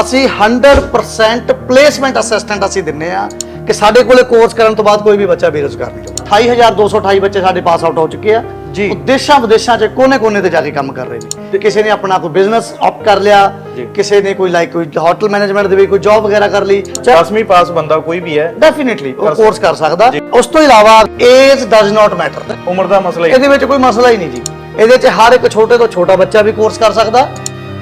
ਅਸੀਂ 100% placement assistant ਅਸੀਂ ਦਿੰਨੇ ਆ ਕਿ ਸਾਡੇ ਕੋਲੇ ਕੋਰਸ ਕਰਨ ਤੋਂ ਬਾਅਦ ਕੋਈ ਵੀ ਬੱਚਾ ਬੇਰੁਜ਼ਗਾਰ ਨਹੀਂ ਰਹੂਗਾ 28228 ਬੱਚੇ ਸਾਡੇ ਪਾਸ ਆਊਟ ਹੋ ਚੁੱਕੇ ਆ। ਜੀ। ਦੇਸ਼ਾਂ ਵਿਦੇਸ਼ਾਂ 'ਚ ਕੋਨੇ-ਕੋਨੇ ਤੇ ਜਾ ਕੇ ਕੰਮ ਕਰ ਰਹੇ ਨੇ। ਕਿਸੇ ਨੇ ਆਪਣਾ ਕੋਈ ਬਿਜ਼ਨਸ ਆਪ ਕਰ ਲਿਆ। ਕਿਸੇ ਨੇ ਕੋਈ ਲਾਈਕ ਕੋਈ ਹੋਟਲ ਮੈਨੇਜਮੈਂਟ ਦੇ ਵਿੱਚ ਕੋਈ ਜੌਬ ਵਗੈਰਾ ਕਰ ਲਈ। 10ਵੀਂ ਪਾਸ ਬੰਦਾ ਕੋਈ ਵੀ ਹੈ ਡੈਫੀਨਿਟਲੀ ਉਹ ਕਰ ਕੋਰਸ ਕਰ ਸਕਦਾ। ਉਸ ਤੋਂ ਇਲਾਵਾ ਏਜ ਡਸ ਨਾਟ ਮੈਟਰ ਉਮਰ ਦਾ ਮਸਲਾ ਇਹਦੇ ਵਿੱਚ ਕੋਈ ਮਸਲਾ ਹੀ ਨਹੀਂ ਜੀ। ਇਹਦੇ 'ਚ ਹਰ ਇੱਕ ਛੋਟੇ ਤੋਂ ਛੋਟਾ ਬੱਚਾ ਵੀ ਕੋਰਸ ਕਰ ਸਕਦਾ।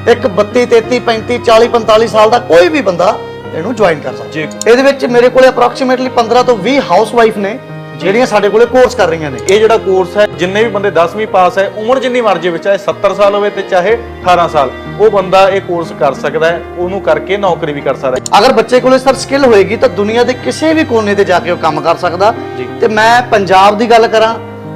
ਇੱਕ 32 33 35 40 45 ਸਾਲ ਦਾ ਕੋਈ ਵੀ ਬੰਦਾ ਇਹਨੂੰ ਜੁਆਇਨ ਕਰ ਸਕਦਾ। ਜੀ। ਇਹਦੇ ਵਿੱਚ ਮੇਰੇ ਕੋਲੇ ਅਪਰੋਕਸੀਮੇਟਲੀ 15 ਤੋਂ 20 ਹਾਊਸ ਵਾਈਫ ਨੇ ਜਿਹੜੀਆਂ ਸਾਡੇ ਕੋਲੇ ਕੋਰਸ ਕਰ ਰਹੀਆਂ ਨੇ। ਇਹ ਜਿਹੜਾ ਕੋਰਸ ਹੈ ਜਿੰਨੇ ਵੀ ਬੰਦੇ 10ਵੀਂ ਪਾਸ ਹੈ ਉਮਰ ਜਿੰਨੀ ਮਰਜ਼ੀ ਵਿੱਚ ਚਾਹੇ 70 ਸਾਲ ਹੋਵੇ ਤੇ ਚਾਹੇ 18 ਸਾਲ ਉਹ ਬੰਦਾ ਇਹ ਕੋਰਸ ਕਰ ਸਕਦਾ ਹੈ ਉਹਨੂੰ ਕਰਕੇ ਨੌਕਰੀ ਵੀ ਕਰ ਸਕਦਾ ਹੈ। ਅਗਰ ਬੱਚੇ ਕੋਲੇ ਸਰ ਸਕਿੱਲ ਹੋਏਗੀ ਤਾਂ ਦੁਨੀਆ ਦੇ ਕਿਸੇ ਵੀ ਕੋਨੇ ਤੇ ਜਾ ਕੇ ਉਹ ਕੰਮ ਕਰ ਸਕਦਾ। ਤੇ ਮੈਂ ਪੰਜਾਬ ਦੀ ਗੱਲ ਕਰਾਂ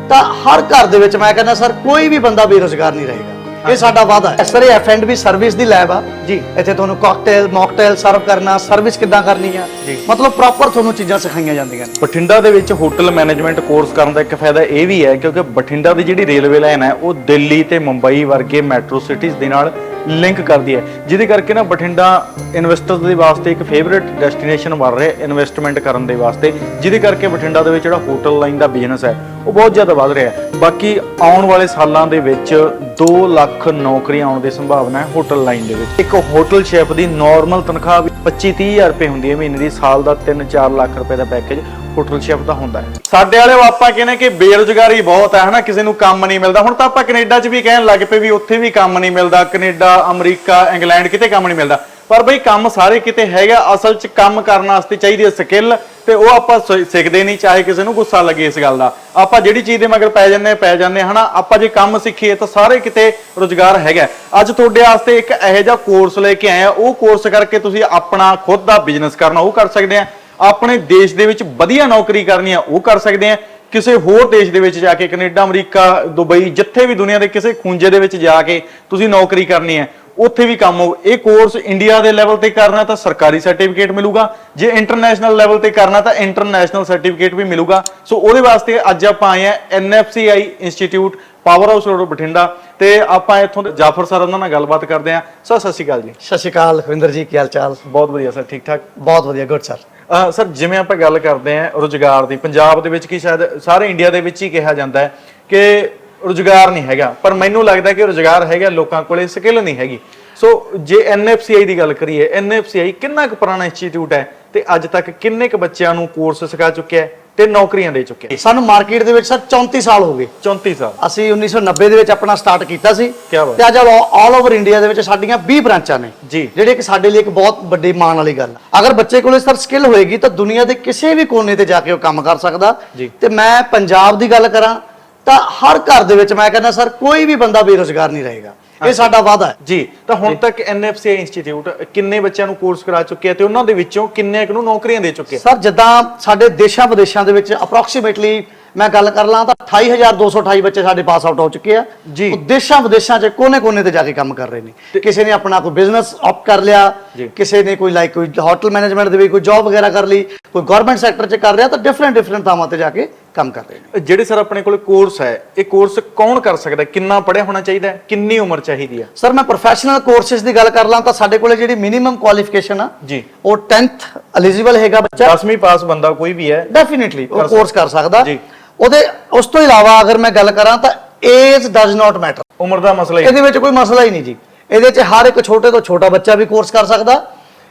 ਤਾਂ ਹਰ ਘਰ ਦੇ ਵਿੱਚ ਮੈਂ ਕਹਿੰਦਾ ਸਰ ਕੋਈ ਵੀ ਬੰਦਾ ਬੇਰੁਜ਼ਗਾਰ ਨਹੀਂ ਰਹੇਗਾ। ਇਹ ਸਾਡਾ ਵਾਅਦਾ ਹੈ। ਸਰ ਇਹ ਐਫ&ਬੀ ਸਰਵਿਸ ਦੀ ਲੈਬ ਆ। ਜੀ। ਇੱਥੇ ਤੁਹਾਨੂੰ ਕਾਕਟੇਲ ਮੌਕਟੇਲ ਸਰਵ ਕਰਨਾ ਸਰਵਿਸ ਕਿੱਦਾਂ ਕਰਨੀ ਆ। ਮਤਲਬ ਪ੍ਰੋਪਰ ਤੁਹਾਨੂੰ ਚੀਜ਼ਾਂ ਸਿਖਾਈਆਂ ਜਾਂਦੀਆਂ ਨੇ। ਬਠਿੰਡਾ ਦੇ ਵਿੱਚ ਹੋਟਲ ਮੈਨੇਜਮੈਂਟ ਕੋਰਸ ਕਰਨ ਦਾ ਇੱਕ ਫਾਇਦਾ ਇਹ ਵੀ ਹੈ ਕਿਉਂਕਿ ਬਠਿੰਡਾ ਦੀ ਜਿਹੜੀ ਰੇਲਵੇ ਲਾਈਨ ਹੈ ਉਹ ਦਿੱਲੀ ਤੇ ਮੁੰਬਈ ਵਰਗੇ ਮੈਟਰੋ ਸਿਟੀਜ਼ ਦੇ ਨਾਲ ਲਿੰਕ ਕਰਦੀ ਹੈ। ਜਿਹਦੇ ਕਰਕੇ ਨਾ ਬਠਿੰਡਾ ਇਨਵੈਸਟਰਸ ਦੇ ਵਾਸਤੇ ਇੱਕ ਫੇਵਰਿਟ ਡੈਸਟੀਨੇਸ਼ਨ ਬਣ ਰਿਹਾ ਇਨਵੈਸਟਮੈਂਟ ਕਰਨ ਦੇ ਵਾਸਤੇ। ਜਿਹਦੇ ਕਰਕੇ ਬਠਿੰਡਾ ਦੇ ਵਿੱਚ ਜਿਹੜਾ ਹੋਟਲ ਲਾਈਨ ਦਾ ਬਿਜ਼ਨਸ ਹੈ, ਉਹ ਬਹੁਤ ਜ਼ਿਆਦਾ ਵੱਧ ਰਿਹਾ ਹੈ। ਬਾਕੀ ਆਉਣ ਵਾਲੇ ਸਾਲਾਂ ਦੇ ਵਿੱਚ 2 ਲੱਖ ਨੌਕਰੀਆਂ ਆਉਣ ਦੀ ਸੰਭਾਵਨਾ ਹੈ ਹੋਟਲ ਲਾਈਨ ਦੇ ਵਿੱਚ। ਇੱਕ ਹੋਟਲ ਸ਼ੈਫ ਦੀ ਨਾਰਮਲ ਤਨਖਾਹ ਵੀ 25 30000 ਰੁਪਏ ਹੁੰਦੀ ਹੈ ਮਹੀਨੇ ਦੀ, ਸਾਲ ਦਾ 3-4 ਲੱਖ ਰੁਪਏ ਦਾ ਪੈਕੇਜ ਹੋਟਲ ਦਾ ਹੁੰਦਾ ਹੈ। ਸਾਡੇ ਵਾਲੇ ਆਪਾਂ ਕਹਿੰਦੇ ਕਿ ਬੇਰੁਜ਼ਗਾਰੀ ਬਹੁਤ ਹੈ ਹਨਾ? ਕਿਸੇ ਨੂੰ ਕੰਮ ਨਹੀਂ ਮਿਲਦਾ। ਹੁਣ ਤਾਂ ਆਪਾਂ ਕੈਨੇਡਾ 'ਚ ਵੀ ਕਹਿਣ ਲੱਗ ਪਏ ਵੀ ਉੱਥੇ ਵੀ ਕੰਮ ਨਹੀਂ ਮਿਲਦਾ। ਕੈਨੇਡਾ ਅਮਰੀਕਾ ਇੰਗਲੈਂਡ ਕਿਤੇ ਕੰਮ ਨਹੀਂ ਮਿਲਦਾ। ਪਰ ਬਈ ਕੰਮ ਸਾਰੇ ਕਿਤੇ ਹੈਗਾ। ਅਸਲ 'ਚ ਕੰਮ ਕਰਨ ਵਾਸਤੇ ਚਾਹੀਦੀ ਹੈ ਸਕਿੱਲ ਤੇ ਉਹ ਆਪਾਂ ਸਿੱਖਦੇ ਨਹੀਂ ਚਾਹੇ ਕਿਸੇ ਨੂੰ ਗੁੱਸਾ ਲੱਗੇ ਇਸ ਗੱਲ ਦਾ। ਆਪਾਂ ਜਿਹੜੀ ਚੀਜ਼ ਦੇ ਮਗਰ ਪੈ ਜੰਨੇ ਪੈ ਜਾਂਦੇ ਹਾਂ, ਹਨਾ? ਆਪਾਂ ਜੇ ਕੰਮ ਸਿੱਖੀਏ ਤਾਂ ਸਾਰੇ ਕਿਤੇ ਰੋਜ਼ਗਾਰ ਹੈਗਾ। ਅੱਜ ਤੁਹਾਡੇ ਵਾਸਤੇ ਇੱਕ ਇਹੋ ਜਿਹਾ ਕੋਰਸ ਲੈ ਕੇ ਆਏ ਆ। ਉਹ ਕੋਰਸ ਕਰਕੇ ਤੁਸੀਂ ਆਪਣਾ ਖੁਦ ਦਾ ਬਿਜ਼ਨਸ ਕਰਨਾ ਉਹ ਕਰ ਸਕਦੇ ਆ। ਆਪਣੇ ਦੇਸ਼ ਦੇ ਵਿੱਚ ਵਧੀਆ ਨੌਕਰੀ ਕਰਨੀ ਆ ਉਹ ਕਰ ਸਕਦੇ ਆ। ਕਿਸੇ ਹੋਰ ਦੇਸ਼ ਦੇ ਵਿੱਚ ਜਾ ਕੇ ਕੈਨੇਡਾ ਅਮਰੀਕਾ ਦੁਬਈ ਜਿੱਥੇ ਵੀ ਦੁਨੀਆ ਦੇ ਕਿਸੇ ਖੂੰਜੇ ਦੇ ਵਿੱਚ ਜਾ ਕੇ ਤੁਸੀਂ ਨੌਕਰੀ ਕਰਨੀ ਹੈ ਉੱਥੇ ਵੀ ਕੰਮ ਹੋ ਇਹ ਕੋਰਸ ਇੰਡੀਆ ਦੇ ਲੈਵਲ ਤੇ ਕਰਨਾ ਤਾਂ ਸਰਕਾਰੀ ਸਰਟੀਫਿਕੇਟ ਮਿਲੂਗਾ। ਜੇ ਇੰਟਰਨੈਸ਼ਨਲ ਲੈਵਲ ਤੇ ਕਰਨਾ ਤਾਂ ਇੰਟਰਨੈਸ਼ਨਲ ਸਰਟੀਫਿਕੇਟ ਵੀ ਮਿਲੂਗਾ। ਸੋ ਉਹਦੇ ਵਾਸਤੇ ਅੱਜ ਆਪਾਂ ਆਏ ਆ NFCI institute power house road Bathinda. ਤੇ ਆਪਾਂ ਇੱਥੋਂ ਦੇ ਜਾਫਰ ਸਰ ਉਹਨਾਂ ਨਾਲ ਗੱਲਬਾਤ ਕਰਦੇ ਆ। ਸਰ ਸਤਿ ਸ਼੍ਰੀ ਅਕਾਲ ਜੀ। ਸਤਿ ਸ਼੍ਰੀ ਅਕਾਲ ਲਖਵਿੰਦਰ ਜੀ ਕੀ ਹਾਲ ਚਾਲ? ਬਹੁਤ ਵਧੀਆ ਸਰ ਠੀਕ ਠਾਕ। ਬਹੁਤ ਵਧੀਆ ਗੁੱਡ ਸਰ ਸਰ, ਜਿਵੇਂ ਆਪਾਂ ਗੱਲ ਕਰਦੇ ਆਂ ਰੋਜ਼ਗਾਰ ਦੀ, ਪੰਜਾਬ ਦੇ ਵਿੱਚ ਕੀ ਸ਼ਾਇਦ ਸਾਰੇ ਇੰਡੀਆ ਦੇ ਵਿੱਚ ਹੀ ਕਿਹਾ ਜਾਂਦਾ ਹੈ ਕਿ ਰੋਜ਼ਗਾਰ ਨਹੀਂ ਹੈਗਾ। ਪਰ ਮੈਨੂੰ ਲੱਗਦਾ ਕਿ ਰੋਜ਼ਗਾਰ ਹੈਗਾ, ਲੋਕਾਂ ਕੋਲੇ ਸਕਿੱਲ ਨਹੀਂ ਹੈਗੀ। ਸੋ ਜੇ NFCI ਦੀ ਗੱਲ ਕਰੀਏ NFCI ਕਿੰਨਾ ਕੁ ਪੁਰਾਣਾ ਇੰਸਟੀਚਿਊਟ ਹੈ ਤੇ ਅੱਜ ਤੱਕ ਕਿੰਨੇ ਕੁ ਬੱਚਿਆਂ ਨੂੰ ਕੋਰਸ ਸਿਖਾ ਚੁੱਕਿਆ ਹੈ? ਤੇ ਨੌਕਰੀਆਂ ਦੇ ਚੁੱਕਿਆ ਹੈ ਸਾਨੂੰ ਮਾਰਕੀਟ ਦੇ ਵਿੱਚ ਸਰ 34 ਸਾਲ ਹੋ ਗਏ। 34 ਸਾਲ। ਅਸੀਂ 1990 ਦੇ ਵਿੱਚ ਆਪਣਾ ਸਟਾਰਟ ਕੀਤਾ ਸੀ। ਕਿਆ ਬਾਤ। ਤੇ ਅੱਜ ਆਲ ਓਵਰ ਇੰਡੀਆ ਦੇ ਵਿੱਚ ਸਾਡੀਆਂ 20 ਬ੍ਰਾਂਚਾਂ ਨੇ। ਜੀ। ਜਿਹੜੇ ਕਿ ਸਾਡੇ ਲਈ ਇੱਕ ਬਹੁਤ ਵੱਡੀ ਮਾਣ ਵਾਲੀ ਗੱਲ ਹੈ ਅਗਰ ਬੱਚੇ ਕੋਲੇ ਸਰ ਸਕਿੱਲ ਹੋਏਗੀ ਤਾਂ ਦੁਨੀਆ ਦੇ ਕਿਸੇ ਵੀ ਕੋਨੇ ਤੇ ਜਾ ਕੇ ਉਹ ਕੰਮ ਕਰ ਸਕਦਾ। ਜੀ। ਤੇ ਮੈਂ ਪੰਜਾਬ ਦੀ ਗੱਲ ਕਰਾਂ ਤਾਂ ਹਰ ਘਰ ਦੇ ਵਿੱਚ ਮੈਂ ਕਹਿੰਦਾ ਸਰ ਕੋਈ ਵੀ ਬੰਦਾ ਬੇਰੁਜ਼ਗਾਰ ਨਹੀਂ ਰਹੇਗਾ। ਇਹ ਸਾਡਾ ਵਾਅਦਾ ਹੈ। ਜੀ ਤਾਂ ਹੁਣ ਤੱਕ NFCI ਇੰਸਟੀਚਿਊਟ ਕਿੰਨੇ ਬੱਚਿਆਂ ਨੂੰ ਕੋਰਸ ਕਰਾ ਚੁੱਕਿਆ ਤੇ ਉਹਨਾਂ ਦੇ ਵਿੱਚੋਂ ਕਿੰਨੇ ਕੁ ਨੂੰ ਨੌਕਰੀਆਂ ਦੇ ਚੁੱਕਿਆ ਸਰ ਜਿੱਦਾਂ ਸਾਡੇ ਦੇਸ਼ਾਂ ਵਿਦੇਸ਼ਾਂ ਦੇ ਵਿੱਚ ਅਪਰੋਕਸੀਮੇਟਲੀ ਮੈਂ ਗੱਲ ਕਰ ਲਾਂ ਤਾਂ 28228 ਬੱਚੇ ਸਾਡੇ ਪਾਸ ਆਊਟ ਹੋ ਚੁੱਕੇ ਆ। ਜੀ। ਉਹ ਦੇਸ਼ਾਂ ਵਿਦੇਸ਼ਾਂ 'ਚ ਕੋਨੇ-ਕੋਨੇ ਤੇ ਜਾ ਕੇ ਕੰਮ ਕਰ ਰਹੇ ਨੇ। ਕਿਸੇ ਨੇ ਆਪਣਾ ਕੋਈ ਬਿਜ਼ਨਸ ਆਪ ਕਰ ਲਿਆ। ਕਿਸੇ ਨੇ ਕੋਈ ਲਾਈਕ ਕੋਈ ਹੋਟਲ ਮੈਨੇਜਮੈਂਟ ਦੇ ਵਿੱਚ ਕੋਈ ਜੌਬ ਵਗੈਰਾ ਕਰ ਲਈ ਕੋਈ ਗਵਰਨਮੈਂਟ ਸੈਕਟਰ 'ਚ ਕਰ ਰਿਹਾ ਤਾਂ ਡਿਫਰੈਂਟ ਡਿਫਰੈਂਟ ਥਾਵਾਂ ਤੇ ਜਾ ਕੇ ਕੰਮ ਕਰ ਰਹੇ ਨੇ। ਜਿਹੜੇ ਸਰ ਆਪਣੇ ਕੋਲ ਕੋਰਸ ਹੈ ਇਹ ਕੋਰਸ ਕੌਣ ਕਰ ਸਕਦਾ? ਕਿੰਨਾ ਪੜ੍ਹਿਆ ਹੋਣਾ ਚਾਹੀਦਾ ਹੈ? ਕਿੰਨੀ ਉਮਰ ਚਾਹੀਦੀ ਹੈ? ਸਰ ਮੈਂ ਪ੍ਰੋਫੈਸ਼ਨਲ ਕੋਰਸਿਸ ਦੀ ਗੱਲ ਕਰ ਲਾਂ ਤਾਂ ਸਾਡੇ ਕੋਲੇ ਜਿਹੜੀ ਮਿਨੀਮਮ ਕੁਆਲੀਫਿਕੇਸ਼ਨ ਆ ਜੀ। ਉਹ 10th ਐਲੀਜੀਬਲ ਹੈਗਾ ਬੱਚਾ। 10ਵੀਂ ਪਾਸ ਬੰਦਾ ਕੋਈ ਵੀ ਹੈ ਡੈਫੀਨਿਟਲੀ ਉਹ ਕਰ ਕੋਰਸ ਕਰ ਸਕਦਾ। ਜੀ। ਉਹਦੇ ਉਸ ਤੋਂ ਇਲਾਵਾ ਅਗਰ ਮੈਂ ਗੱਲ ਕਰਾਂ ਤਾਂ ਏਜ ਡਸ ਨਾਟ ਮੈਟਰ ਉਮਰ ਦਾ ਮਸਲਾ ਹੀ ਇਹਦੇ ਵਿੱਚ ਕੋਈ ਮਸਲਾ ਹੀ ਨਹੀਂ ਜੀ। ਇਹਦੇ 'ਚ ਹਰ ਇੱਕ ਛੋਟੇ ਤੋਂ ਛੋਟਾ ਬੱਚਾ ਵੀ ਕੋਰਸ ਕਰ ਸਕਦਾ।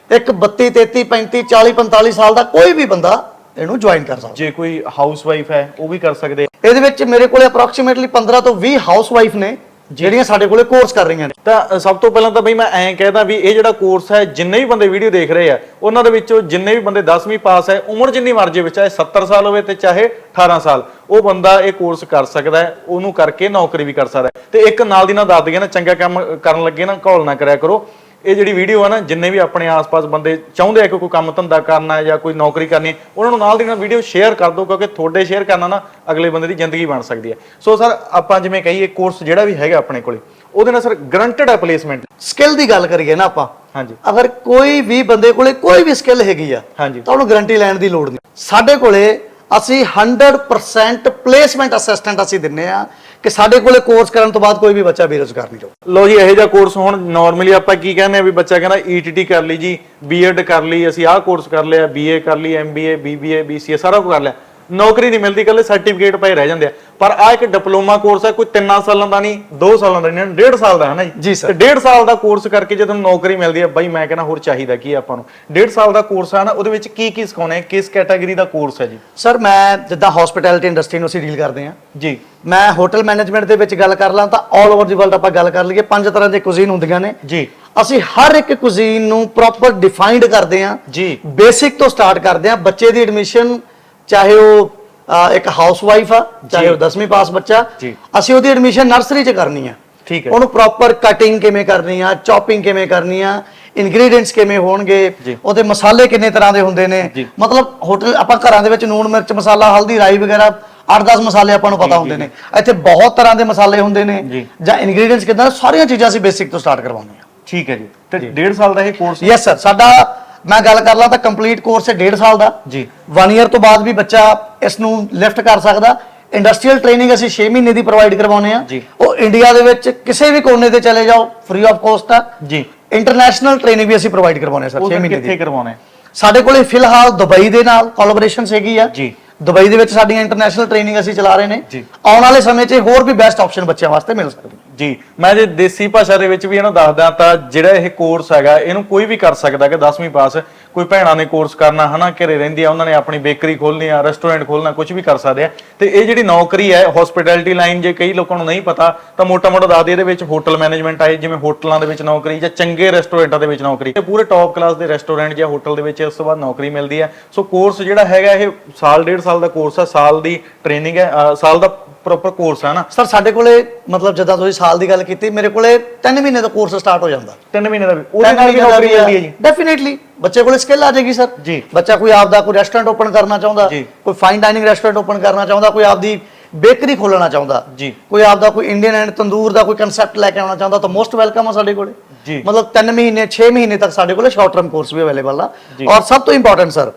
ਇੱਕ 32 33 35 40 45 ਸਾਲ ਦਾ ਕੋਈ ਵੀ ਬੰਦਾ ਇਹਨੂੰ ਜੁਆਇਨ ਕਰ ਸਕਦਾ। ਜੇ ਕੋਈ ਹਾਊਸ ਵਾਈਫ ਹੈ ਉਹ ਵੀ ਕਰ ਸਕਦੇ। ਇਹਦੇ ਵਿੱਚ ਮੇਰੇ ਕੋਲੇ ਅਪਰੋਕਸੀਮੇਟਲੀ 15 ਤੋਂ 20 ਹਾਊਸ ਵਾਈਫ ਨੇ ਜਿਹੜੀਆਂ ਸਾਡੇ ਕੋਲੇ ਕੋਰਸ ਕਰ ਰਹੀਆਂ ਨੇ। ਤਾਂ ਸਭ ਤੋਂ ਪਹਿਲਾਂ ਤਾਂ ਬਈ ਮੈਂ ਐਂ ਕਹਿਦਾ ਵੀ ਇਹ ਜਿਹੜਾ ਕੋਰਸ ਹੈ ਜਿੰਨੇ ਵੀ ਬੰਦੇ ਵੀਡੀਓ ਦੇਖ ਰਹੇ ਆ ਉਹਨਾਂ ਦੇ ਵਿੱਚੋਂ ਜਿੰਨੇ ਵੀ ਬੰਦੇ 10ਵੀਂ ਪਾਸ ਹੈ ਉਮਰ ਜਿੰਨੀ ਮਰਜ਼ੀ ਵਿੱਚ ਚਾਹੇ 70 ਸਾਲ ਹੋਵੇ ਤੇ ਚਾਹੇ 18 ਸਾਲ ਉਹ ਬੰਦਾ ਇਹ ਕੋਰਸ ਕਰ ਸਕਦਾ ਹੈ ਉਹਨੂੰ ਕਰਕੇ ਨੌਕਰੀ ਵੀ ਕਰ ਸਕਦਾ ਹੈ। ਤੇ ਇੱਕ ਨਾਲ ਦੀ ਨਾਲ ਦੱਸ ਦਈਏ ਨਾ ਚੰਗਾ ਕੰਮ ਕਰਨ ਲੱਗੇ ਨਾ ਘੋਲ ਨਾ ਕਰਿਆ ਕਰੋ। ਇਹ ਜਿਹੜੀ ਵੀਡੀਓ ਆ ਨਾ ਜਿੰਨੇ ਵੀ ਆਪਣੇ ਆਸ-ਪਾਸ ਬੰਦੇ ਚਾਹੁੰਦੇ ਆ ਕਿ ਕੋਈ ਕੰਮ ਧੰਦਾ ਕਰਨਾ ਹੈ ਜਾਂ ਕੋਈ ਨੌਕਰੀ ਕਰਨੀ ਹੈ ਉਹਨਾਂ ਨੂੰ ਨਾਲ ਦੀ ਨਾਲ ਵੀਡੀਓ ਸ਼ੇਅਰ ਕਰ ਦਿਓ ਕਿਉਂਕਿ ਤੁਹਾਡੇ ਸ਼ੇਅਰ ਕਰਨਾ ਨਾ ਅਗਲੇ ਬੰਦੇ ਦੀ ਜ਼ਿੰਦਗੀ ਬਣ ਸਕਦੀ ਹੈ। ਸੋ ਸਰ ਆਪਾਂ ਜਿਵੇਂ ਕਹੀਏ ਕੋਰਸ ਜਿਹੜਾ ਵੀ ਹੈਗਾ ਆਪਣੇ ਕੋਲੇ ਉਹਦੇ ਨਾਲ ਸਰ ਗਰੰਟਡ ਹੈ ਪਲੇਸਮੈਂਟ ਸਕਿੱਲ ਦੀ ਗੱਲ ਕਰੀਏ ਨਾ ਆਪਾਂ ਹਾਂਜੀ। ਅਗਰ ਕੋਈ ਵੀ ਬੰਦੇ ਕੋਲੇ ਕੋਈ ਵੀ ਸਕਿੱਲ ਹੈਗੀ ਆ ਹਾਂਜੀ। ਤਾਂ ਉਹਨੂੰ ਗਾਰੰਟੀ ਲੈਣ ਦੀ ਲੋੜ ਨਹੀਂ। ਸਾਡੇ ਕੋਲੇ ਅਸੀਂ 100% ਪਲੇਸਮੈਂਟ ਅਸਿਸਟੈਂਟ ਅਸੀਂ ਦਿੰਨੇ ਆ ਕਿ ਸਾਡੇ ਕੋਲੇ ਕੋਰਸ ਕਰਨ ਤੋਂ ਬਾਅਦ ਕੋਈ ਵੀ ਬੱਚਾ ਬੇਰੁਜ਼ਗਾਰ ਨਹੀਂ ਰਹੂ ਲੋ ਜੀ, ਇਹੋ ਜਿਹਾ ਕੋਰਸ ਹੁਣ ਨਾਰਮਲੀ ਆਪਾਂ ਕੀ ਕਹਿੰਦੇ ਆ ਵੀ ਬੱਚਾ ਕਹਿੰਦਾ ਈਟੀਟੀ ਕਰ ਲਈ ਜੀ ਬੀਐਡ ਕਰ ਲਈ, ਅਸੀਂ ਆਹ ਕੋਰਸ ਕਰ ਲਿਆ ਬੀਏ ਕਰ ਲਈ ਐਮਬੀਏ ਬੀਬੀਏ ਬੀਸੀਏ ਸਾਰਾ ਕੁਝ ਕਰ ਲਿਆ। ਨੌਕਰੀ ਨਹੀਂ ਮਿਲਦੀ ਕੱਲੇ ਸਰਟੀਫਿਕੇਟ ਪਏ ਰਹਿ ਜਾਂਦੇ ਆ। ਪਰ ਆ ਇੱਕ ਡਿਪਲੋਮਾ ਕੋਰਸ ਹੈ ਕੋਈ 3 ਸਾਲਾਂ ਦਾ ਨਹੀਂ 2 ਸਾਲਾਂ ਦਾ ਨਹੀਂ 1.5 ਸਾਲ ਦਾ ਹੈ ਨਾ ਜੀ। ਤੇ 1.5 ਸਾਲ ਦਾ ਕੋਰਸ ਕਰਕੇ ਜਦੋਂ ਨੌਕਰੀ ਮਿਲਦੀ ਹੈ ਬਾਈ ਮੈਂ ਕਹਿੰਦਾ ਹੋਰ ਚਾਹੀਦਾ ਕੀ ਆਪਾਂ ਨੂੰ? 1.5 ਸਾਲ ਦਾ ਕੋਰਸ ਹੈ ਨਾ ਉਹਦੇ ਵਿੱਚ ਕੀ ਕੀ ਸਿਖਾਉਣੇ ਆ ਕਿਸ ਕੈਟਾਗਰੀ ਦਾ ਕੋਰਸ ਹੈ ਜੀ? ਸਰ ਮੈਂ ਜਿੱਦਾਂ ਹਸਪਿਟੈਲਿਟੀ ਇੰਡਸਟਰੀ ਨੂੰ ਅਸੀਂ ਡੀਲ ਕਰਦੇ ਹਾਂ। ਜੀ। ਮੈਂ ਹੋਟਲ ਮੈਨੇਜਮੈਂਟ ਦੇ ਵਿੱਚ ਗੱਲ ਕਰ ਲਾਂ ਤਾਂ 올 ਓਵਰ ਦੀ ਵਰਲਡ ਆਪਾਂ ਗੱਲ ਕਰ ਲਈਏ ਪੰਜ ਤਰ੍ਹਾਂ ਦੇ ਕੁਜ਼ੀਨ ਹੁੰਦੀਆਂ ਨੇ। ਜੀ। ਅਸੀਂ ਹਰ ਇੱਕ ਕੁਜ਼ੀਨ ਨੂੰ ਪ੍ਰੋਪਰ ਡਿਫਾਈਨਡ ਕਰਦੇ ਹਾਂ। ਜੀ। ਬੇਸਿਕ ਤੋਂ ਸਟਾਰਟ ਕਰਦੇ ਹਾਂ ਬੱਚੇ ਦੀ ਐਡਮਿਸ਼ਨ ਚਾਹੇ ਉਹ ਅਹ, ਇੱਕ ਹਾਊਸਵਾਈਫ ਆ ਚਾਹੇ ਉਹ 10ਵੀਂ ਪਾਸ ਬੱਚਾ ਜੀ। ਅਸੀਂ ਉਹਦੀ ਐਡਮਿਸ਼ਨ ਨਰਸਰੀ 'ਚ ਕਰਨੀ ਆ। ਠੀਕ ਹੈ। ਉਹਨੂੰ ਪ੍ਰੋਪਰ ਕਟਿੰਗ ਕਿਵੇਂ ਕਰਨੀ ਆ ਚੌਪਿੰਗ ਕਿਵੇਂ ਕਰਨੀ ਆ ਇਨਗਰੀਡੀਅੰਟਸ ਕਿਵੇਂ ਹੋਣਗੇ ਜੀ। ਉਹਦੇ ਮਸਾਲੇ ਕਿੰਨੇ ਤਰ੍ਹਾਂ ਦੇ ਹੁੰਦੇ ਨੇ। ਜੀ। ਮਤਲਬ ਹੋਟਲ ਆਪਾਂ ਘਰਾਂ ਦੇ ਵਿੱਚ ਨੂਣ ਮਿਰਚ ਮਸਾਲਾ ਹਲਦੀ ਰਾਈ ਵਗੈਰਾ 8-10 ਮਸਾਲੇ ਆਪਾਂ ਨੂੰ ਪਤਾ ਹੁੰਦੇ ਨੇ। ਇੱਥੇ ਬਹੁਤ ਤਰ੍ਹਾਂ ਦੇ ਮਸਾਲੇ ਹੁੰਦੇ ਨੇ ਜੀ। ਜਾਂ ਇਨਗਰੀਡੀਅੰਟਸ ਕਿਦਾਂ ਸਾਰੀਆਂ ਚੀਜ਼ਾਂ ਅਸੀਂ ਬੇਸਿਕ ਤੋਂ ਸਟਾਰਟ ਕਰਵਾਉਂਦੇ ਹਾਂ। ਠੀਕ ਹੈ ਜੀ। ਤੇ 1.5 ਸਾਲ ਦਾ ਇਹ ਕੋਰਸ ਯੈਸ ਸਰ ਸਾਡਾ ਮੈਂ ਗੱਲ ਕਰ ਲਾਂ ਤਾਂ ਕੰਪਲੀਟ ਕੋਰਸ ਹੈ 1.5 ਸਾਲ ਦਾ। ਜੀ। 1 ਇਅਰ ਤੋਂ ਬਾਅਦ ਵੀ ਬੱਚਾ ਇਸ ਨੂੰ ਲਿਫਟ ਕਰ ਸਕਦਾ। ਇੰਡਸਟਰੀਅਲ ਟ੍ਰੇਨਿੰਗ ਅਸੀਂ 6 ਮਹੀਨੇ ਦੀ ਪ੍ਰੋਵਾਈਡ ਕਰਵਾਉਂਦੇ ਆ। ਉਹ ਇੰਡੀਆ ਦੇ ਵਿੱਚ ਕਿਸੇ ਵੀ ਕੋਨੇ ਤੇ ਚਲੇ ਜਾਓ ਫ੍ਰੀ ਆਫ ਕਾਸਟ ਆ। ਜੀ। ਇੰਟਰਨੈਸ਼ਨਲ ਟ੍ਰੇਨਿੰਗ ਵੀ ਅਸੀਂ ਪ੍ਰੋਵਾਈਡ ਕਰਵਾਉਂਦੇ ਆ ਸਰ ਉਹ 6 ਮਹੀਨੇ ਕਿੱਥੇ ਦੀ। ਕਰਵਾਉਣਾ ਹੈ ਸਾਡੇ ਕੋਲੇ ਫਿਲਹਾਲ ਦੁਬਈ ਦੇ ਨਾਲ ਕੋਲੈਬੋਰੇਸ਼ਨ ਹੈਗੀ ਆ। ਜੀ। ਦੁਬਈ ਦੇ ਵਿੱਚ ਸਾਡੀਆਂ ਇੰਟਰਨੈਸ਼ਨਲ ਟ੍ਰੇਨਿੰਗ ਅਸੀਂ ਚਲਾ ਰਹੇ ਨੇ। ਆਉਣ ਵਾਲੇ ਸਮੇਂ 'ਚ ਹੋਰ ਵੀ ਬੈਸਟ ਆਪਸ਼ਨ ਬੱਚਿਆਂ ਵਾਸਤੇ ਮਿਲ ਸਕਦੀ। ਹੈ ਜੀ, ਮੈਂ ਜੇ ਦੇਸੀ ਭਾਸ਼ਾ ਦੇ ਵਿੱਚ ਵੀ ਇਹਨੂੰ ਦੱਸਦਾ ਤਾਂ ਜਿਹੜਾ ਇਹ ਕੋਰਸ ਹੈਗਾ, ਇਹਨੂੰ ਕੋਈ ਵੀ ਕਰ ਸਕਦਾ ਕਿ 10ਵੀਂ ਪਾਸ। ਕੋਈ ਭੈਣਾਂ ਨੇ ਕੋਰਸ ਕਰਨਾ, ਹਨਾ, ਘਰੇ ਰਹਿੰਦੀ ਆ, ਉਹਨਾਂ ਨੇ ਆਪਣੀ ਬੇਕਰੀ ਖੋਲਣੀ ਆ ਰੈਸਟੋਰੈਂਟ ਖੋਲਣਾ ਕੁਝ ਵੀ ਕਰ ਸਕਦੇ ਆ। ਤੇ ਇਹ ਜਿਹੜੀ ਨੌਕਰੀ ਹੈ ਹਸਪਿਟੈਲਿਟੀ ਲਾਈਨ ਜੇ ਕਈ ਲੋਕਾਂ ਨੂੰ ਨਹੀਂ ਪਤਾ, ਤਾਂ ਮੋਟਾ ਮੋਟਾ ਦੱਸ ਦੇ, ਇਹਦੇ ਵਿੱਚ ਹੋਟਲ ਮੈਨੇਜਮੈਂਟ ਆਏ, ਜਿਵੇਂ ਹੋਟਲਾਂ ਦੇ ਵਿੱਚ ਨੌਕਰੀ ਜਾਂ ਚੰਗੇ ਰੈਸਟੋਰੈਂਟਾਂ ਦੇ ਵਿੱਚ ਨੌਕਰੀ। ਇਹ ਪੂਰੇ ਟੌਪ ਕਲਾਸ ਦੇ ਰੈਸਟੋਰੈਂਟ ਜਾਂ ਹੋਟਲ ਦੇ ਵਿੱਚ ਉਸ ਤੋਂ ਬਾਅਦ ਨੌਕਰੀ ਮਿਲਦੀ ਹੈ ਸੋ ਕੋਰਸ ਜਿਹੜਾ ਹੈਗਾ, ਇਹ ਸਾਲ, ਡੇਢ ਸਾਲ ਦਾ ਕੋਰਸ ਹੈ ਸਾਲ ਦੀ ਟ੍ਰੇਨਿੰਗ ਹੈ ਸਾਲ ਦਾ ਪ੍ਰੋਪਰ ਕੋਰਸ ਹੈ ਨਾ ਸਰ ਸਾਡੇ ਕੋਲੇ ਮਤਲਬ ਜਿੱਦਾਂ ਤੁਸੀਂ ਸਾਲ ਦੀ ਗੱਲ ਕੀਤੀ ਮੇਰੇ ਕੋਲੇ 3 ਮਹੀਨੇ ਦਾ ਕੋਰਸ ਸਟਾਰਟ ਹੋ ਜਾਂਦਾ 3 ਮਹੀਨੇ ਦਾ ਵੀ ਉਹਦੇ ਨਾਲ ਵੀ ਨੌਕਰੀ ਮਿਲਦੀ ਹੈ ਜੀ ਡੈਫੀਨਿਟਲੀ ਬੱਚੇ ਕੋਲੇ ਸਕਿੱਲ ਆ ਜਾਏਗੀ ਸਰ ਜੀ। ਬੱਚਾ ਕੋਈ ਆਪਦਾ ਕੋਈ ਰੈਸਟੋਰੈਂਟ ਓਪਨ ਕਰਨਾ ਚਾਹੁੰਦਾ। ਕੋਈ ਫਾਈਨ ਡਾਈਨਿੰਗ ਰੈਸਟੋਰੈਂਟ ਓਪਨ ਕਰਨਾ ਚਾਹੁੰਦਾ ਕੋਈ ਆਪਦੀ ਬੇਕਰੀ ਖੋਲਣਾ ਚਾਹੁੰਦਾ ਜੀ। ਕੋਈ ਆਪਦਾ ਕੋਈ ਇੰਡੀਅਨ ਐਂਡ ਤੰਦੂਰ ਦਾ ਕੋਈ ਕਨਸੈਪਟ ਲੈ ਕੇ ਆਉਣਾ ਚਾਹੁੰਦਾ ਤਾਂ ਮੋਸਟ ਵੈਲਕਮ ਆ ਸਾਡੇ ਕੋਲੇ। ਮਤਲਬ 3 ਮਹੀਨੇ 6 ਮਹੀਨੇ ਤੱਕ ਸਾਡੇ ਕੋਲੇ ਸ਼ਾਰਟ ਟਰਮ ਕੋਰਸ ਵੀ ਅਵੇਲੇਬਲ ਆ। ਔਰ ਸਭ ਤੋਂ ਇੰਪੋਰਟੈਂਟ ਸਰ।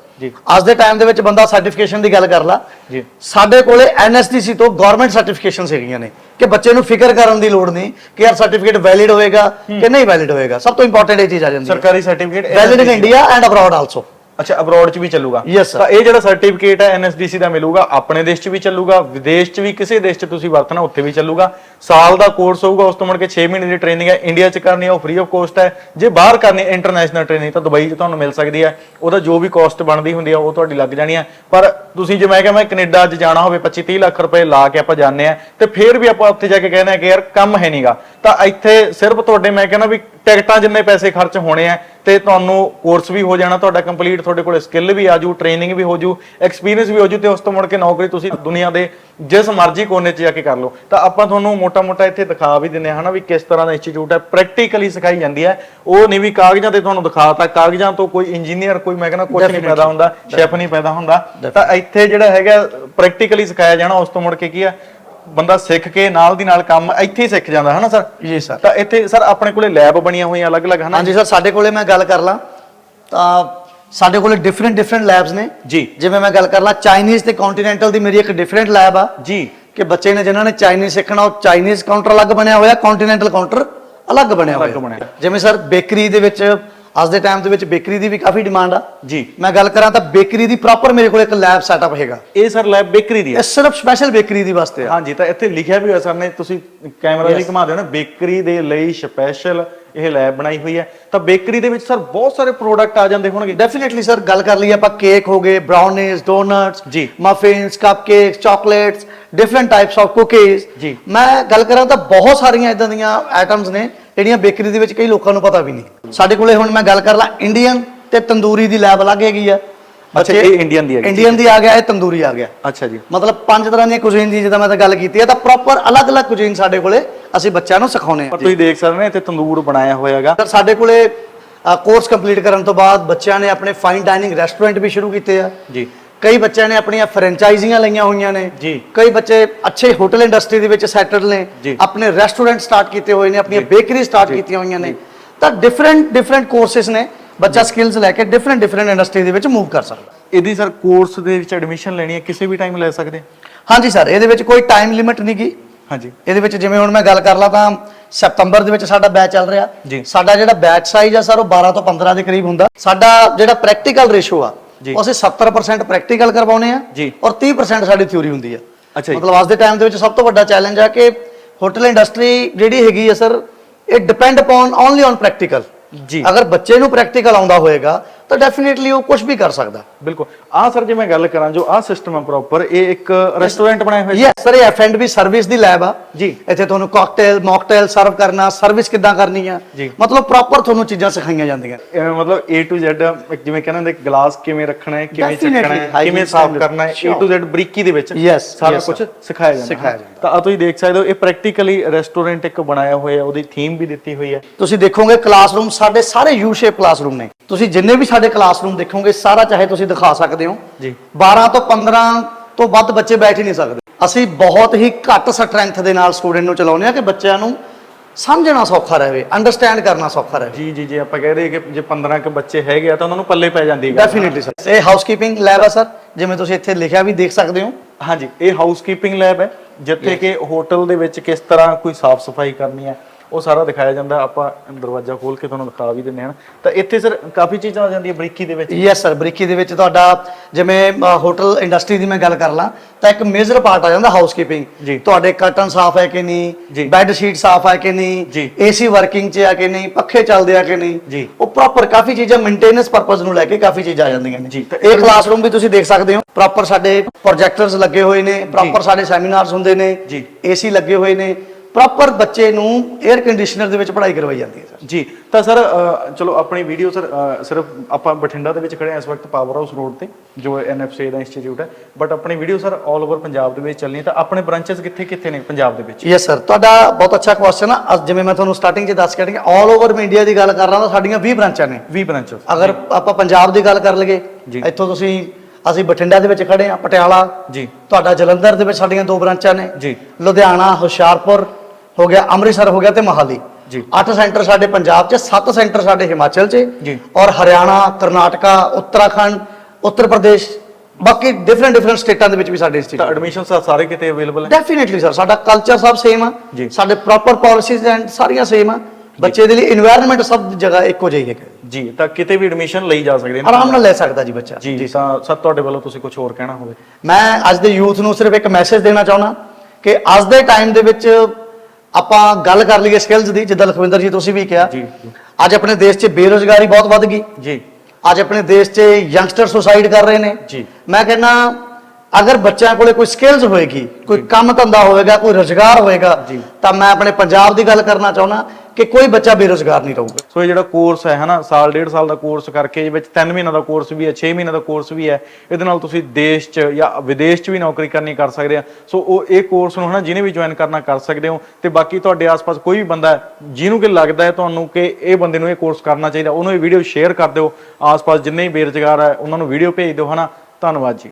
ਅੱਜ ਦੇ ਟਾਈਮ ਦੇ ਵਿੱਚ ਬੰਦਾ ਸਰਟੀਫਿਕੇਸ਼ਨ ਦੀ ਗੱਲ ਕਰ ਲਾ। ਜੀ। ਸਾਡੇ ਕੋਲੇ ਐਨਐਸਡੀਸੀ ਤੋਂ ਗਵਰਨਮੈਂਟ ਸਰਟੀਫਿਕੇਸ਼ਨਸ ਹੈਗੀਆਂ ਨੇ ਕਿ ਬੱਚੇ ਨੂੰ ਫਿਕਰ ਕਰਨ ਦੀ ਲੋੜ ਨਹੀਂ ਕਿ ਯਾਰ ਸਰਟੀਫਿਕੇਟ ਵੈਲਿਡ ਹੋਏਗਾ ਕਿ ਨਹੀਂ ਵੈਲਿਡ ਹੋਏਗਾ। ਸਭ ਤੋਂ ਇੰਪੋਰਟੈਂਟ ਇਹ ਚੀਜ਼ ਆ ਜਾਂਦੀ ਹੈ। ਸਰਕਾਰੀ certificate valid in India and abroad also ਅੱਛਾ ਅਬਰੋਡ ਚ ਵੀ ਚੱਲੂਗਾ। Yes, sir. ਤਾਂ ਇਹ ਜਿਹੜਾ ਸਰਟੀਫਿਕੇਟ ਹੈ ਐਨਐਸਡੀਸੀ ਦਾ ਮਿਲੂਗਾ ਆਪਣੇ ਦੇਸ਼ ਚ ਵੀ ਚੱਲੂਗਾ ਵਿਦੇਸ਼ ਚ ਵੀ ਕਿਸੇ ਦੇਸ਼ ਚ ਤੁਸੀਂ ਵਰਤਣਾ ਉੱਥੇ ਵੀ ਚੱਲੂਗਾ। ਸਾਲ ਦਾ ਕੋਰਸ ਹੋਊਗਾ ਉਸ ਤੋਂ ਮੁੜ ਕੇ 6 ਮਹੀਨੇ ਦੀ ਟ੍ਰੇਨਿੰਗ ਹੈ ਇੰਡੀਆ ਚ ਕਰਨੀ ਹੈ ਉਹ ਫ੍ਰੀ ਆਫ ਕੋਸਟ ਹੈ। ਜੇ ਬਾਹਰ ਕਰਨੀ ਇੰਟਰਨੈਸ਼ਨਲ ਟ੍ਰੇਨਿੰਗ ਤਾਂ ਦੁਬਈ ਚ ਤੁਹਾਨੂੰ ਮਿਲ ਸਕਦੀ ਹੈ। ਉਹਦਾ ਜੋ ਵੀ ਕਾਸਟ ਬਣਦੀ ਹੁੰਦੀ ਹੈ ਉਹ ਤੁਹਾਡੀ ਲੱਗ ਜਾਣੀ ਹੈ। ਪਰ ਤੁਸੀਂ ਜੇ ਮੈਂ ਕਿਹਾ ਮੈਂ ਕੈਨੇਡਾ ਅੱਜ ਜਾਣਾ ਹੋਵੇ 25 30 ਲੱਖ ਰੁਪਏ ਲਾ ਕੇ ਆਪਾਂ ਜਾਂਦੇ ਆ ਤੇ ਫਿਰ ਵੀ ਆਪਾਂ ਉੱਥੇ ਜਾ ਕੇ ਕਹਿੰਦੇ ਆ ਕਿ ਯਾਰ ਕੰਮ ਹੈ ਨਹੀਂਗਾ ਤਾਂ ਇੱਥੇ ਸਿਰਫ ਤੁਹਾਡੇ ਮੈਂ ਕਹਿੰਦਾ ਵੀ ਟਿਕਟਾਂ ਜਿੰਨੇ ਪੈਸੇ ਖਰਚ ਹੋਣੇ ਆ ਤੇ ਤੁਹਾਨੂੰ ਕੋਰਸ ਵੀ ਹੋ ਜਾਣਾ ਤੁਹਾਡਾ ਕੰਪਲੀਟ ਤੁਹਾਡੇ ਕੋਲ ਸਕਿੱਲ ਵੀ ਆਜੂ ਟ੍ਰੇਨਿੰਗ ਵੀ ਹੋ ਜੂ ਐਕਸਪੀਰੀਅੰਸ ਵੀ ਹੋ ਜੂ ਤੇ ਉਸ ਤੋਂ ਮੁੜ ਕੇ ਨੌਕਰੀ ਤੁਸੀਂ ਦੁਨੀਆ ਦੇ ਜਿਸ ਮਰਜ਼ੀ ਕੋਨੇ 'ਚ ਜਾ ਕੇ ਕਰ ਲਓ। ਤਾਂ ਆਪਾਂ ਤੁਹਾਨੂੰ ਮੋਟਾ-ਮੋਟਾ ਇੱਥੇ ਦਿਖਾ ਵੀ ਹਾਂ ਹਨਾ ਵੀ ਕਿਸ ਤਰ੍ਹਾਂ ਦਾ ਇੰਸਟੀਚਿਊਟ ਹੈ ਪ੍ਰੈਕਟੀਕਲੀ ਸਿਖਾਈ ਜਾਂਦੀ ਹੈ। ਉਹ ਨਹੀਂ ਵੀ ਕਾਗਜ਼ਾਂ ਤੇ ਤੁਹਾਨੂੰ ਦਿਖਾਤਾ ਕਾਗਜ਼ਾਂ ਤੋਂ ਕੋਈ ਇੰਜੀਨੀਅਰ ਕੋਈ ਮੈਂ ਕਹਿੰਦਾ ਕੁਝ ਨਹੀਂ ਪੈਦਾ ਹੁੰਦਾ ਸ਼ੈਫ ਨਹੀਂ ਪੈਦਾ ਹੁੰਦਾ। ਤਾਂ ਇੱਥੇ ਜਿਹੜਾ ਹੈਗਾ ਪ੍ਰੈਕਟੀਕਲੀ ਸਿਖਾਇਆ ਜਾਣਾ ਉਸ ਤੋਂ ਮੁੜ ਕੇ ਕੀ ਆ ਬੰਦਾ ਸਿੱਖ ਕੇ ਨਾਲ ਦੀ ਨਾਲ ਕੰਮ ਇੱਥੇ ਹੀ ਸਿੱਖ ਜਾਂਦਾ ਹਨਾ ਸਰ? ਜੀ ਸਰ। ਤਾਂ ਇੱਥੇ ਸਰ ਆਪਣੇ ਕੋਲੇ ਲੈਬ ਬਣੀਆਂ ਹੋਈਆਂ ਅਲੱਗ-ਅਲੱਗ ਹਨਾ? ਹਾਂਜੀ ਸਰ ਸਾਡੇ ਕੋਲੇ ਮੈਂ ਗੱਲ ਕਰ ਲਾਂ। ਤਾਂ ਸਾਡੇ ਕੋਲੇ ਡਿਫਰੈਂਟ ਡਿਫਰੈਂਟ ਲੈਬਸ ਨੇ। ਜੀ। ਜਿਵੇਂ ਮੈਂ ਗੱਲ ਕਰ ਲਾਂ ਚਾਈਨੀਜ਼ ਤੇ ਕੰਟੀਨੈਂਟਲ ਦੀ ਮੇਰੀ ਇੱਕ ਡਿਫਰੈਂਟ ਲੈਬ ਆ। ਜੀ। ਕਿ ਬੱਚੇ ਨੇ ਜਿਨ੍ਹਾਂ ਨੇ ਚਾਈਨੀਜ਼ ਸਿੱਖਣਾ ਉਹ ਚਾਈਨੀਜ਼ ਕਾਊਂਟਰ ਅਲੱਗ ਬਣਿਆ ਹੋਇਆ ਕੰਟੀਨੈਂਟਲ ਕਾਊਂਟਰ ਅਲੱਗ ਬਣਿਆ ਹੋਇਆ। ਜਿਵੇਂ ਸਰ ਬੇਕਰੀ ਦੇ ਵਿੱਚ ਅੱਜ ਦੇ ਟਾਈਮ ਦੇ ਵਿੱਚ ਬੇਕਰੀ ਦੀ ਵੀ ਕਾਫੀ ਡਿਮਾਂਡ ਆ। ਜੀ। ਮੈਂ ਗੱਲ ਕਰਾਂ ਤਾਂ ਬੇਕਰੀ ਦੀ ਪ੍ਰੋਪਰ ਮੇਰੇ ਕੋਲ ਇੱਕ ਲੈਬ ਸੈਟਅਪ ਹੈਗਾ। ਇਹ ਸਰ ਲੈਬ ਬੇਕਰੀ ਦੀ ਹੈ ਇਹ ਸਿਰਫ ਸਪੈਸ਼ਲ ਬੇਕਰੀ ਦੀ ਵਾਸਤੇ ਆ। ਹਾਂਜੀ ਤਾਂ ਇੱਥੇ ਲਿਖਿਆ ਵੀ ਹੋਇਆ ਸਰ ਨੇ ਤੁਸੀਂ ਕੈਮਰਾ ਵੀ ਘੁਮਾ ਦਿਓ ਨਾ ਬੇਕਰੀ ਦੇ ਲਈ ਸਪੈਸ਼ਲ ਇਹ ਲੈਬ ਬਣਾਈ ਹੋਈ ਹੈ। ਤਾਂ ਬੇਕਰੀ ਦੇ ਵਿੱਚ ਸਰ ਬਹੁਤ ਸਾਰੇ ਪ੍ਰੋਡਕਟ ਆ ਜਾਂਦੇ ਹੋਣਗੇ। ਡੈਫੀਨਿਟਲੀ ਸਰ ਗੱਲ ਕਰ ਲਈ ਆਪਾਂ ਕੇਕ ਹੋ ਗਏ ਬ੍ਰਾਊਨੀਜ਼ ਡੋਨਟਸ ਜੀ। Muffins cupcakes chocolates different types of cookies ਜੀ। ਮੈਂ ਗੱਲ ਕਰਾਂ ਤਾਂ ਬਹੁਤ ਸਾਰੀਆਂ ਇਦਾਂ ਦੀਆਂ ਆਈਟਮਸ ਨੇ। ਜਿਹੜੀਆਂ ਬੇਕਰੀ ਦੇ ਵਿੱਚ ਕਈ ਲੋਕਾਂ ਨੂੰ ਪਤਾ ਵੀ ਨਹੀਂ। ਸਾਡੇ ਕੋਲੇ ਹੁਣ ਮੈਂ ਗੱਲ ਕਰ ਲਾਂ ਇੰਡੀਅਨ ਤੇ ਤੰਦੂਰੀ ਦੀ ਲੈਬ ਅਲੱਗ ਹੈਗੀ ਆ। ਅੱਛਾ, ਇਹ Indian ਦੀ ਹੈਗੀ। ਇੰਡੀਅਨ ਦੀ ਆ ਗਿਆ ਇਹ ਤੰਦੂਰੀ ਆ ਗਿਆ। ਅੱਛਾ ਜੀ। ਮਤਲਬ ਪੰਜ ਤਰ੍ਹਾਂ ਦੀਆਂ ਕੁਜ਼ੀਨ ਦੀ ਜਿੱਦਾਂ ਮੈਂ ਤਾਂ ਗੱਲ ਕੀਤੀ ਹੈ ਤਾਂ ਪ੍ਰੋਪਰ ਅਲੱਗ-ਅਲੱਗ ਕੁਜ਼ੀਨ ਸਾਡੇ ਕੋਲੇ ਅਸੀਂ ਬੱਚਿਆਂ ਨੂੰ ਸਿਖਾਉਨੇ ਪਰ ਆ ਤੁਸੀਂ ਦੇਖ ਸਕਦੇ ਨੇ ਇੱਥੇ ਤੰਦੂਰ ਬਣਾਇਆ ਹੋਇਆ ਹੈਗਾ। ਸਰ ਸਾਡੇ ਕੋਲੇ ਕੋਰਸ ਕੰਪਲੀਟ ਕਰਨ ਤੋਂ ਬਾਅਦ ਬੱਚਿਆਂ ਨੇ ਆਪਣੇ ਫਾਈਨ ਡਾਈਨਿੰਗ ਰੈਸਟੋਰੈਂਟ ਵੀ ਸ਼ੁਰੂ ਕੀਤੇ ਆ। ਜੀ। ਕਈ ਬੱਚਿਆਂ ਨੇ ਆਪਣੀਆਂ ਫਰੈਂਚਾਈਜ਼ੀਆਂ ਲਈਆਂ ਹੋਈਆਂ ਨੇ। ਜੀ। ਕਈ ਬੱਚੇ ਅੱਛੇ ਹੋਟਲ ਇੰਡਸਟਰੀ ਦੇ ਵਿੱਚ ਸੈਟਲ ਨੇ। ਆਪਣੇ ਰੈਸਟੋਰੈਂਟ ਸਟਾਰਟ ਕੀਤੇ ਹੋਏ ਨੇ ਆਪਣੀਆਂ ਬੇਕਰੀ ਸਟਾਰਟ ਕੀਤੀਆਂ ਹੋਈਆਂ ਨੇ। ਤਾਂ ਡਿਫਰੈਂਟ ਡਿਫਰੈਂਟ ਕੋਰਸਸ ਨੇ। ਬੱਚਾ ਸਕਿੱਲਸ ਲੈ ਕੇ ਡਿਫਰੈਂਟ ਡਿਫਰੈਂਟ ਇੰਡਸਟਰੀ ਦੇ ਵਿੱਚ ਮੂਵ ਕਰ ਸਕਦਾ। ਇਹਦੀ ਸਰ ਕੋਰਸ ਦੇ ਵਿੱਚ ਐਡਮਿਸ਼ਨ ਲੈਣੀ ਹੈ ਕਿਸੇ ਵੀ ਟਾਈਮ ਲੈ ਸਕਦੇ? ਹਾਂਜੀ ਸਰ ਇਹਦੇ ਵਿੱਚ ਕੋਈ ਟਾਈਮ ਲਿਮਿਟ ਨਹੀਂ ਗੀ। ਹਾਂਜੀ। ਇਹਦੇ ਵਿੱਚ ਜਿਵੇਂ ਹੁਣ ਮੈਂ ਗੱਲ ਕਰ ਲਾਂ ਤਾਂ ਸਤੰਬਰ ਦੇ ਵਿੱਚ ਸਾਡਾ ਬੈਚ ਚੱਲ ਰਿਹਾ। ਸਾਡਾ ਜਿਹੜਾ ਬੈਚ ਸਾਈਜ਼ ਆ ਸਰ ਉਹ 12 ਤੋਂ 15 ਦੇ ਕਰੀਬ ਹੁੰਦਾ। ਸਾਡਾ ਜਿਹੜਾ ਪ੍ਰੈਕਟੀਕਲ ਰੇਸ਼ੋ ਆ। ਉਹ ਅਸੀਂ 70% ਪ੍ਰੈਕਟੀਕਲ ਕਰਵਾਉਨੇ ਆ ਜੀ। ਔਰ 30% ਸਾਡੀ ਥਿਊਰੀ ਹੁੰਦੀ ਆ। ਮਤਲਬ ਅੱਜ ਦੇ ਟਾਈਮ ਦੇ ਵਿੱਚ ਸਭ ਤੋਂ ਵੱਡਾ ਚੈਲੰਜ ਆ ਕਿ ਹੋਟਲ ਇੰਡਸਟਰੀ ਜਿਹੜੀ ਹੈਗੀ ਆ ਸਰ ਇਹ depend upon only on practical ਜੀ। ਅਗਰ ਬੱਚੇ ਨੂੰ ਪ੍ਰੈਕਟੀਕਲ ਆਉਂਦਾ ਹੋਏਗਾ ਤਾਂ ਡੈਫੀਨਿਟਲੀ ਉਹ ਕੁਝ ਵੀ ਕਰ ਸਕਦਾ ਬਿਲਕੁਲ ਆ ਸਰ ਜੇ ਮੈਂ ਗੱਲ ਕਰਾਂ ਜੋ ਆ ਸਿਸਟਮ ਹੈ ਪ੍ਰੋਪਰ ਇਹ ਇੱਕ ਰੈਸਟੋਰੈਂਟ ਬਣਾਇਆ ਹੋਇਆ ਯੈਸ ਸਰ ਇਹ ਐਫ&ਬੀ ਸਰਵਿਸ ਦੀ ਲੈਬ ਆ ਜੀ। ਇੱਥੇ ਤੁਹਾਨੂੰ ਕਾਕਟੇਲ ਮੌਕਟੇਲ ਸਰਵ ਕਰਨਾ ਸਰਵਿਸ ਕਿੱਦਾਂ ਕਰਨੀ ਆ। ਮਤਲਬ ਪ੍ਰੋਪਰ ਤੁਹਾਨੂੰ ਚੀਜ਼ਾਂ ਸਿਖਾਈਆਂ ਜਾਂਦੀਆਂ ਮਤਲਬ A to Z ਜਿਵੇਂ ਕਹਿੰਦੇ ਹੁੰਦੇ ਗਲਾਸ ਕਿਵੇਂ ਰੱਖਣਾ ਹੈ ਕਿਵੇਂ ਚੱਕਣਾ ਹੈ ਕਿਵੇਂ ਸਾਫ਼ ਕਰਨਾ ਹੈ A to Z ਬਰੀਕੀ ਦੇ ਵਿੱਚ ਸਾਰਾ ਕੁਝ. ਸਿਖਾਇਆ ਜਾਂਦਾ ਹੈ। ਜਾਂਦਾ। ਤਾਂ ਆ ਤੁਸੀਂ ਦੇਖ ਸਕਦੇ ਹੋ ਇਹ ਪ੍ਰੈਕਟੀਕਲੀ ਰੈਸਟੋਰੈਂਟ ਇੱਕ ਬਣਾਇਆ ਹੋਇਆ ਉਹਦੀ ਥੀਮ ਵੀ ਦਿੱਤੀ ਹੋਈ ਹੈ ਤੁਸੀਂ ਦੇਖੋਗੇ ਕਲਾਸਰੂਮ ਸਾਡੇ ਸਾਰੇ ਯੂ ਸ਼ੇਪ ਕਲਾਸਰੂਮ ਨੇ। ਤੁਸੀਂ ਜਿੰਨੇ ਵੀ ਸਾਡੇ ਕਲਾਸਰੂਮ ਦੇਖੋਗੇ ਸਾਰਾ ਚਾਹੇ ਤੁਸੀਂ ਦਿਖਾ ਸਕਦੇ ਹੋ। ਜੀ। 12 ਤੋਂ 15 ਤੋਂ ਵੱਧ ਬੱਚੇ ਬੈਠ ਹੀ ਨਹੀਂ ਸਕਦੇ। ਅਸੀਂ ਬਹੁਤ ਹੀ ਘੱਟ ਸਟਰੈਂਥ ਦੇ ਨਾਲ ਸਟੂਡੈਂਟ ਨੂੰ ਚਲਾਉਂਦੇ ਆ ਕਿ ਬੱਚਿਆਂ ਨੂੰ ਸਮਝਣਾ ਸੌਖਾ ਰਹੇ ਅੰਡਰਸਟੈਂਡ ਕਰਨਾ ਸੌਖਾ ਰਹੇ। ਜੀ ਜੀ ਜੀ ਆਪਾਂ ਕਹਿ ਰਹੇ ਕਿ ਜੇ 15 ਕ ਬੱਚੇ ਹੈਗੇ ਆ ਤਾਂ ਉਹਨਾਂ ਨੂੰ ਪੱਲੇ ਪੈ ਜਾਂਦੀ ਹੈ। ਡੈਫੀਨਿਟਲੀ ਸਰ ਇਹ ਹਾਊਸਕੀਪਿੰਗ ਲੈਬ ਆ ਸਰ ਜਿਵੇਂ ਤੁਸੀਂ ਇੱਥੇ ਲਿਖਿਆ ਵੀ ਦੇਖ ਸਕਦੇ ਹੋ। ਹਾਂਜੀ ਇਹ ਹਾਊਸਕੀਪਿੰਗ ਲੈਬ ਹੈ। ਜਿੱਥੇ ਕਿ ਹੋਟਲ ਦੇ ਵਿੱਚ ਕਿਸ ਤਰ੍ਹਾਂ ਕੋਈ ਸਾਫ਼ ਸਫ਼ਾਈ ਕਰਨੀ ਹੈ ਉਹ ਸਾਰਾ ਦਿਖਾਇਆ ਜਾਂਦਾ ਆਪਾਂ ਦਰਵਾਜ਼ਾ ਖੋਲ ਕੇ ਤੁਹਾਨੂੰ ਦਿਖਾ ਵੀ ਦਿੰਦੇ ਹਾਂ। ਤਾਂ ਇੱਥੇ ਸਰ ਕਾਫੀ ਚੀਜ਼ਾਂ ਆ ਜਾਂਦੀਆਂ ਬਰੀਕੀ ਦੇ ਵਿੱਚ? ਯੈਸ ਸਰ ਬਰੀਕੀ ਦੇ ਵਿੱਚ ਤੁਹਾਡਾ ਜਿਵੇਂ ਹੋਟਲ ਇੰਡਸਟਰੀ ਦੀ ਮੈਂ ਗੱਲ ਕਰ ਲਾਂ ਤਾਂ ਇੱਕ ਮੇਜਰ ਪਾਰਟ ਆ ਜਾਂਦਾ। ਹਾਊਸਕੀਪਿੰਗ ਤੁਹਾਡੇ ਕਰਟਨ ਸਾਫ਼ ਹੈ ਕਿ। ਨਹੀਂ? ਬੈੱਡ ਸ਼ੀਟ ਸਾਫ਼ ਹੈ ਕਿ। ਨਹੀਂ? ਏਸੀ ਵਰਕਿੰਗ 'ਚ ਹੈ ਕਿ ਨਹੀਂ? ਪੱਖੇ ਚੱਲਦੇ ਆ ਕਿ ਨਹੀਂ। ਉਹ ਪ੍ਰੋਪਰ ਕਾਫੀ ਚੀਜ਼ਾਂ ਮੇਨਟੇਨੈਂਸ ਪਰਪਸ ਨੂੰ ਲੈ ਕੇ ਕਾਫੀ ਚੀਜ਼ਾਂ ਆ ਜਾਂਦੀਆਂ ਨੇ। ਇਹ ਕਲਾਸਰੂਮ ਵੀ ਤੁਸੀਂ ਦੇਖ ਸਕਦੇ ਹੋ। ਪ੍ਰੋਪਰ ਸਾਡੇ ਪ੍ਰੋਜੈਕਟਰਸ ਲੱਗੇ ਹੋਏ ਨੇ ਪ੍ਰੋਪਰ ਸਾਡੇ ਸੈਮੀਨਾਰਸ ਹੁੰਦੇ ਨੇ। ਜੀ। ਏਸੀ ਲੱਗੇ ਹੋਏ ਨੇ। ਪ੍ਰੋਪਰ ਬੱਚੇ ਨੂੰ 에ਅਰ ਕੰਡੀਸ਼ਨਰ ਦੇ ਵਿੱਚ ਪੜ੍ਹਾਈ ਕਰਵਾਈ ਜਾਂਦੀ ਹੈ ਸਰ ਜੀ ਤਾਂ ਸਰ ਚਲੋ ਆਪਣੀ ਵੀਡੀਓ ਸਰ ਸਿਰਫ ਆਪਾਂ ਬਠਿੰਡਾ ਦੇ ਵਿੱਚ ਖੜੇ ਹਾਂ ਇਸ ਵਕਤ ਪਾਵਰ ਹਾਊਸ ਰੋਡ ਤੇ ਜੋ ਐਨਐਫਸੀ ਦਾ ਇੰਸਟੀਚਿਊਟ ਹੈ। ਬਟ ਆਪਣੀ ਵੀਡੀਓ ਸਰ 올 ਓਵਰ ਪੰਜਾਬ ਦੇ ਵਿੱਚ ਚੱਲਣੀ ਹੈ ਤਾਂ ਆਪਣੇ ਬ੍ਰਾਂਚਸ ਕਿੱਥੇ ਕਿੱਥੇ ਨੇ ਪੰਜਾਬ ਦੇ ਵਿੱਚ? ਯੈਸ ਸਰ ਤੁਹਾਡਾ ਬਹੁਤ ਅੱਛਾ ਕੁਐਸਚਨ ਆ। ਜਿਵੇਂ ਮੈਂ ਤੁਹਾਨੂੰ ਸਟਾਰਟਿੰਗ 'ਚ ਦੱਸ ਕੇ ਹਟਿਆ ਆਲ ਓਵਰ ਇੰਡੀਆ ਦੀ ਗੱਲ ਕਰ ਰਹਾ ਤਾਂ ਸਾਡੀਆਂ 20 ਬ੍ਰਾਂਚਾਂ ਨੇ। 20 ਬ੍ਰਾਂਚਸ ਅਗਰ ਆਪਾਂ ਪੰਜਾਬ ਦੀ ਗੱਲ ਕਰ ਲਈਏ ਜੀ। ਇੱਥੋਂ ਤੁਸੀਂ ਅਸੀਂ ਬਠਿੰਡਾ ਦੇ ਵਿੱਚ ਖੜੇ ਆ ਪਟਿਆਲਾ। ਜੀ। ਤੁਹਾਡਾ ਜਲੰਧਰ ਦੇ ਵਿੱਚ ਸਾਡੀਆਂ ਦੋ ਬ੍ਰਾਂਚਾਂ ਨੇ। ਜੀ। ਲੁਧਿਆਣਾ ਹੁਸ਼ਿਆਰਪੁਰ ਹੋ ਗਿਆ ਅੰਮ੍ਰਿਤਸਰ ਹੋ ਗਿਆ ਤੇ ਮਹਾਲੀ। ਜੀ। 8 ਸੈਂਟਰ ਸਾਡੇ ਪੰਜਾਬ 'ਚ ਸੱਤ ਸੈਂਟਰ ਸਾਡੇ ਹਿਮਾਚਲ 'ਚ ਜੀ। ਔਰ ਹਰਿਆਣਾ ਕਰਨਾਟਕਾ ਉੱਤਰਾਖੰਡ ਉੱਤਰ ਪ੍ਰਦੇਸ਼ ਬਾਕੀ ਡਿਫਰੈਂਟ ਡਿਫਰੈਂਟ ਸਟੇਟਾਂ ਦੇ ਵਿੱਚ ਵੀ ਸਾਡੇ ਇੰਸਟੀਟਿਊਟ ਐਡਮਿਸ਼ਨ ਸਾਰੇ ਕਿਤੇ ਅਵੇਲੇਬਲ ਹੈ? ਡੈਫੀਨਿਟਲੀ ਸਰ ਸਾਡਾ ਕਲਚਰ ਸਭ ਸੇਮ ਆ। ਜੀ। ਸਾਡੇ ਪ੍ਰੋਪਰ ਪਾਲਿਸੀਜ਼ ਐਂਡ ਸਾਰੀਆਂ ਸੇਮ ਆ। ਬੱਚੇ ਦੇ ਲਈ এনवायरमेंट ਸਭ ਜਗ੍ਹਾ ਇੱਕੋ ਜਿਹਾ ਹੀ ਜੀ ਤਾਂ ਕਿਤੇ ਵੀ ਐਡਮਿਸ਼ਨ ਲਈ ਜਾ ਸਕਦੇ ਆਰਾਮ ਨਾਲ ਲੈ ਸਕਦਾ ਜੀ ਬੱਚਾ। ਜੀ ਤਾਂ ਸਰ ਤੁਹਾਡੇ ਵੱਲੋਂ ਤੁਸੀਂ ਕੁਝ ਹੋਰ ਕਹਿਣਾ ਹੋਵੇ? ਮੈਂ ਅੱਜ ਦੇ ਯੂਥ ਨੂੰ ਸਿਰਫ ਇੱਕ ਮੈਸੇਜ ਦੇਣਾ ਚਾਹੁੰਦਾ ਕਿ ਅੱਜ ਦੇ ਟਾਈਮ ਦੇ ਵਿੱਚ ਆਪਾਂ ਗੱਲ ਕਰ ਲਈਏ ਸਕਿੱਲਸ ਦੀ ਜਿੱਦਾਂ ਲਖਵਿੰਦਰ ਜੀ ਤੁਸੀਂ ਵੀ ਕਿਹਾ ਜੀ। ਅੱਜ ਆਪਣੇ ਦੇਸ਼ 'ਚ ਬੇਰੋਜ਼ਗਾਰੀ ਬਹੁਤ ਵੱਧ ਗਈ ਜੀ ਅੱਜ ਆਪਣੇ ਦੇਸ਼ 'ਚ ਯੰਗਸਟਰ ਸੁਸਾਈਡ ਕਰ ਰਹੇ ਨੇ ਜੀ। ਮੈਂ ਕਹਿੰਦਾ ਅਗਰ ਬੱਚਿਆਂ ਕੋਲੇ ਕੋਈ ਸਕਿੱਲਸ ਹੋਏਗੀ ਕੋਈ ਕੰਮ ਧੰਦਾ ਹੋਏਗਾ ਕੋਈ ਰੋਜ਼ਗਾਰ ਹੋਏਗਾ। ਤਾਂ ਮੈਂ ਆਪਣੇ ਪੰਜਾਬ ਦੀ ਗੱਲ ਕਰਨਾ ਚਾਹੁੰਦਾ ਕਿ ਕੋਈ ਬੱਚਾ ਬੇਰੋਜ਼ਗਾਰ ਨਹੀਂ ਰਹੂਗਾ। ਸੋ ਇਹ ਜਿਹੜਾ ਕੋਰਸ ਹੈ, ਹਨਾ, ਸਾਲ, ਡੇਢ ਸਾਲ ਦਾ ਕੋਰਸ ਕਰਕੇ ਇਹਦੇ ਵਿੱਚ 3 ਮਹੀਨਿਆਂ ਦਾ ਕੋਰਸ ਵੀ ਹੈ 6 ਮਹੀਨਿਆਂ ਦਾ ਕੋਰਸ ਵੀ ਹੈ, ਇਹਦੇ ਨਾਲ ਤੁਸੀਂ ਦੇਸ਼ 'ਚ ਜਾਂ ਵਿਦੇਸ਼ 'ਚ ਵੀ ਨੌਕਰੀ ਕਰਨੀ ਕਰ ਸਕਦੇ ਆ। ਸੋ ਉਹ ਇਹ ਕੋਰਸ ਨੂੰ, ਹਨਾ, ਜਿਹਨੇ ਵੀ ਜੁਆਇਨ ਕਰਨਾ ਕਰ ਸਕਦੇ ਹੋ ਤੇ ਬਾਕੀ ਤੁਹਾਡੇ ਆਸ-ਪਾਸ ਕੋਈ ਵੀ ਬੰਦਾ ਜਿਹਨੂੰ ਕਿ ਲੱਗਦਾ ਹੈ ਤੁਹਾਨੂੰ ਕਿ ਇਹ ਬੰਦੇ ਨੂੰ ਇਹ ਕੋਰਸ ਕਰਨਾ ਚਾਹੀਦਾ, ਉਹਨੂੰ ਇਹ ਵੀਡੀਓ ਸ਼ੇਅਰ ਕਰ ਦਿਓ। ਆਸ-ਪਾਸ ਜਿੰਨੇ ਵੀ ਬੇਰੁਜ਼ਗਾਰ ਹੈ, ਉਹਨਾਂ ਨੂੰ ਵੀਡੀਓ ਭੇਜ ਦਿਓ, ਹਨਾ। ਧੰਨਵਾਦ ਜੀ।